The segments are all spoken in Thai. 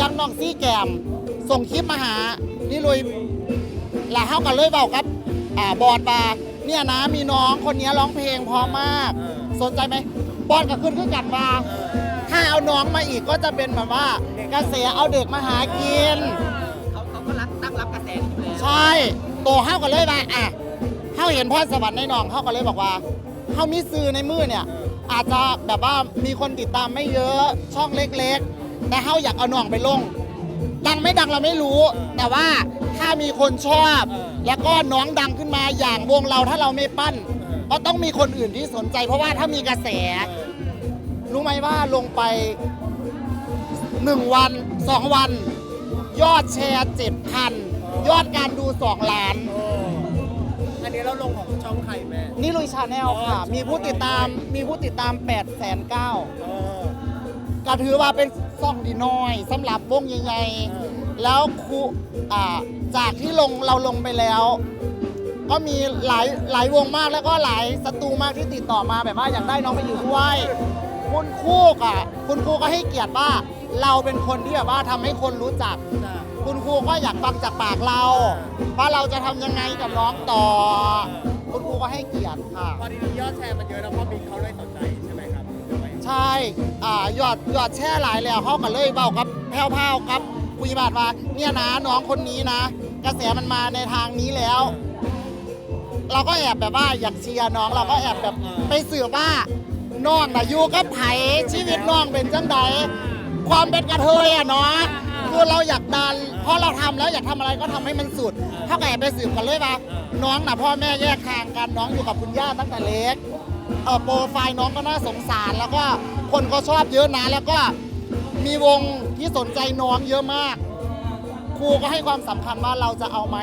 ยังน้องซี่แกม ส่งคลิปมาหานี่ลุยแล้วเฮากันเลยเบากับ อ่าบอดบาเนี่ยนะมีน้องคนนี้ร้องเพลงเพอมากเออสนใจไหมบอดก็ขึ้นขึ้นกันว่าถ้าเอาน้องมาอีกก็จะเป็นแบบว่ากระแสเอาเด็กมาหากิน เขาเขาก็รับตั้งรับกระแสนี้อยู่แล้วใช่โตเฮากันเลยว่าอะเฮาเห็นพรสวรรค์ในน้องเฮาก็เลยบอกว่าเฮามีซื้อในมือเนี่ย อาจจะแบบว่ามีคนติดตามไม่เยอะช่องเล็กๆ แต่เฮาอยากเอาน้องไปลง ดังไม่ดังเราไม่รู้ แต่ว่าถ้ามีคนชอบ แล้วก็น้องดังขึ้นมาอย่างวงเราถ้าเราไม่ปั้น ก็ต้องมีคนอื่นที่สนใจ เพราะว่าถ้ามีกระแส รู้ไหมว่าลงไปหนึ่งวันสองวัน ยอดแชร์เจ็ดพันยอดการดูสองล้านโอ้อันนี้เราลงของช่องใครแม่ นี่ลุยชาแนลค่ะ มีผู้ติดตามมีผู้ติดตาม8ปดแสนเก้าเออ ก็ถือว่าเป็นซ่องดีน้อยสำหรับวงใหญ่ๆ แล้วครูอ่าจากที่ลงเราลงไปแล้ว ก็มีหลายหลายวงมากแล้วก็หลายสตูมากที่ติดต่อมาแบบว่าอยากได้น้องไปอยู่ด้วย คุณครูกอะคุณครูก็ให้เกียรติว่าเราเป็นคนที่แบบว่าทำให้คนรู้จัก คุณครูก็อยากฟังจากปากเรา ว่าเราจะทำยังไงกับน้องต่อ คุณครูก็ให้เกียรติค่ะ พอดียอดแชร์มันเยอะแล้วพอบิ๊กเขาเลยสนใจ ใช่หมครับหรือว่ายังไงใช่อ่ายอดยอดแช่หลายแล้วเขาก็เลยเบากับแพ้วๆครับคุยบาทว่าเนี่ยนะน้องคนนี้นะ กระแสมันมาในทางนี้แล้ว เราก็แอบแบบว่าอยากเชียร์น้องเราก็แอบแบบไปสืบว่าน้องน่ะอยู่กับไผชีวิตน้องเป็นจังใดความเป็นกระเทยอะเนาะคือเราอยากดันเพราะเราทำแล้วอยากทำอะไรก็ทำให้มันสุดถ้าแอบไปสืบกันเลยว่าน้องน่ะพ่อแม่แยกทางกันน้องอยู่กับคุณย่าตั้งแต่เล็ก เออโปรไฟล์น้องก็น่าสงสาร แล้วก็คนก็ชอบเยอะนะแล้วก็มีวงที่สนใจน้องเยอะมาก ครูก็ให้ความสำคัญว่าเราจะเอาไหม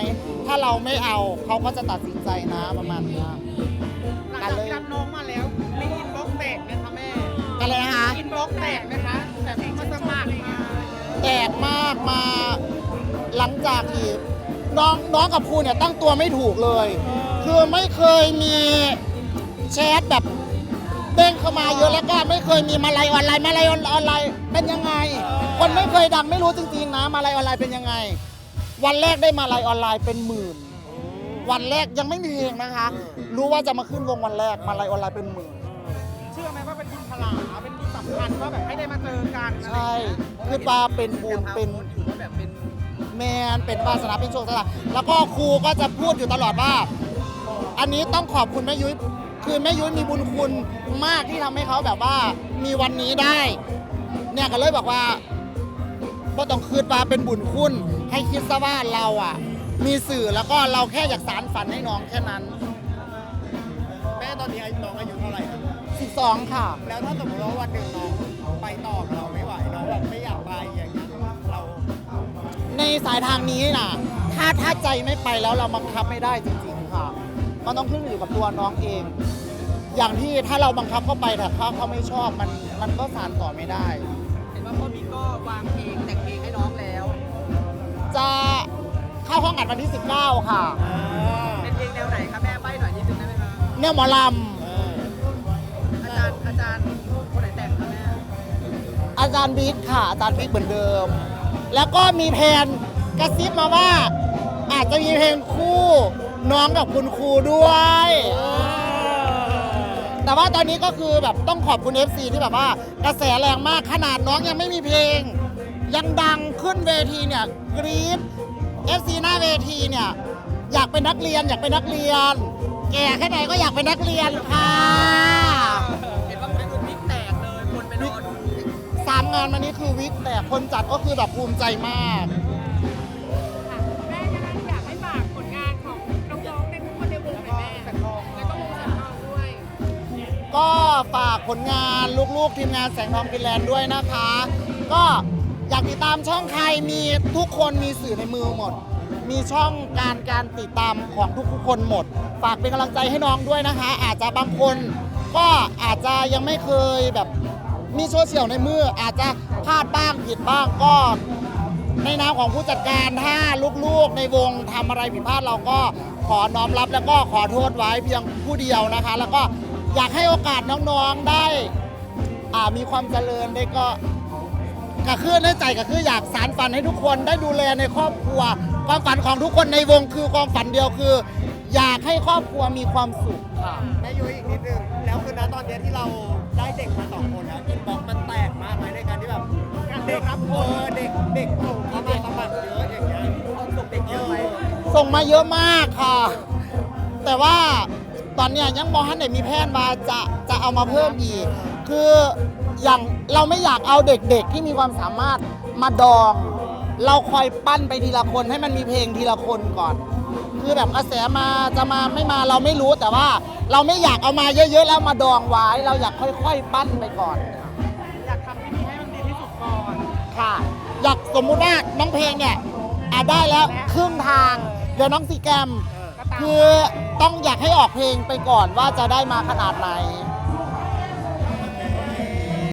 ถ้าเราไม่เอาเขาก็จะตัดสินใจนะประมาณเนี้ย หลังจากที่รับน้องมาแล้วมีอินบ็อกซ์แตกไหมคะแม่กันเลยนะคะ อินบ็อกซ์แตกไหมคะแบบมาสมัครมาแตกมากมาหลังจากที่น้องน้องกับครูเนี่ยตั้งตัวไม่ถูกเลย คือไม่เคยมี แชทแบบเด้งเข้ามาเยอะแล้วก็ไม่เคยมีมาลัยออนไลน์มาลัยออนไลน์เป็นยังไง คนไม่เคยดังไม่รู้จริงๆนะมาลัยออนไลน์เป็นยังไง วันแรกได้มาลัยออนไลน์เป็นหมื่น วันแรกยังไม่มีเพลงนะคะ รู้ว่าจะมาขึ้นวงวันแรกมาลัยออนไลน์เป็นหมื่นเชื่อไหมว่าเป็นบุญพลาเป็นบุญสำคัญว่าแบบให้ได้มาเจอกันใช่คือปลาเป็นบุญเป็นถือว่าแบบเป็นแมนเป็นวาสนาเป็นโชคชะตาแล้วก็ครูก็จะพูดอยู่ตลอดว่า อันนี้ต้องขอบคุณแม่ยุ้ย คือแม่ยุ้ยมีบุญคุณมากที่ทำให้เขาแบบว่ามีวันนี้ได้ เนี่ยก็เลยบอกว่าก็ต้องคืนปลาเป็นบุญคุณ ให้คิดซะว่าเราอะ มีสื่อแล้วก็เราแค่อยากสารฝันให้น้องแค่นั้น แม่ตอนนี้น้องอายุเท่าไหร่ครับ12 ค่ะ แล้วถ้าสมมติว่าวันหนึ่งน้องไปต่อกับเราไม่ไหวน้องแบบไม่อยากไปอย่างเงี้ยเราในสายทางนี้น่ะ ถ้าถ้าใจไม่ไปแล้วเราบังคับไม่ได้จริงๆค่ะ มันต้องขึ้นอยู่กับตัวน้องเอง อย่างที่ถ้าเราบังคับเข้าไปแต่ถ้าเขาไม่ชอบมันมันก็สานต่อไม่ได้ เห็นว่าพ่อบิ๊กก็วางเพลงแต่งเพลงให้น้องแล้ว จะเข้าห้องอัดวันที่ 19 ค่ะอ่าเป็นเพลงแนวไหนคะแม่ใบ้หน่อยนิดนึงได้ไหมคะเนี่ยหมอลเอออาจารย์อาจารย์คนไหนแต่งคะแม่ำอาจารย์บิ๊กค่ะ อาจารย์บิ๊กเหมือนเดิม แล้วก็มีแผนกระซิบมาว่า อาจจะมีเพลงคู่ น้องกับคุณครูด้วยแต่ว่าตอนนี้ก็คือแบบต้องขอบคุณ FC ที่แบบว่ากระแสแรงมากขนาดน้องยังไม่มีเพลง ยังดังขึ้นเวทีเนี่ยกรี๊ด FC หน้าเวทีเนี่ยอยากเป็นนักเรียนอยากเป็นนักเรียน แก่แค่ไหนก็อยากเป็นนักเรียนค่ะเห็นว่าเป็นรุ่นบิ๊กแตกเลยคนไปรอดูสามงานวันนี้คือวิกแต่คนจัดก็คือแบบภูมิใจมาก ฝากผลงานลูกๆทีมงานแสงทองฟินแลนด์ด้วยนะคะ ก็อยากติดตามช่องใครมีทุกคนมีสื่อในมือหมด มีช่องการการติดตามของทุกๆคนหมด ฝากเป็นกำลังใจให้น้องด้วยนะคะ อาจจะบางคนก็อาจจะยังไม่เคยแบบมีโซเชียลในมืออาจจะพลาดบ้างผิดบ้างก็ในนามของผู้จัดการถ้าลูกๆในวงทำอะไรผิดพลาดเราก็ขอน้อมรับแล้วก็ขอโทษไว้เพียงผู้เดียวนะคะ แล้วก็ อยากให้โอกาสน้องๆได้อ่ามีความเจริญได้ก็ก็คือในใจก็คืออยากสารฝันให้ทุกคนได้ดูแลในครอบครัว ความฝันของทุกคนในวงคือความฝันเดียวคือ อยากให้ครอบครัวมีความสุขค่ะแม่ยุ้ยอีกนิดนึงแล้วคือนะตอนเนี้ยที่เราได้เด็กมาสองคนแล้วอินบ็อกมันแตกมากไหมในการที่แบบเด็กครับเออเด็กเด็กส่งเข้ามาสมัครเยอะอย่างเงี้ยส่งเด็กเยอะไหมส่งมาเยอะมากค่ะ แต่ว่า ตอนเนี้ยยังมองให้ไหนมีแผนมาจะจะเอามาเพิ่มอีกคืออย่างเราไม่อยากเอาเด็กๆ ที่มีความสามารถมาดอง เราคอยปั้นไปทีละคนให้มันมีเพลงทีละคนก่อน คือแบบกระแสมาจะมาไม่มาเราไม่รู้แต่ว่า เราไม่อยากเอามาเยอะๆแล้วมาดองไว้ เราอยากค่อยๆปั้นไปก่อนอยากทำที่นี่ให้มันดีที่สุดก่อนค่ะอยากสมมุติว่าน้องเพลงเนี่ยอาจได้แล้วครึ่งทางเดี๋ยวน้องซีแกรมก็ตามคือ ต้องอยากให้ออกเพลงไปก่อนว่าจะได้มาขนาดไหน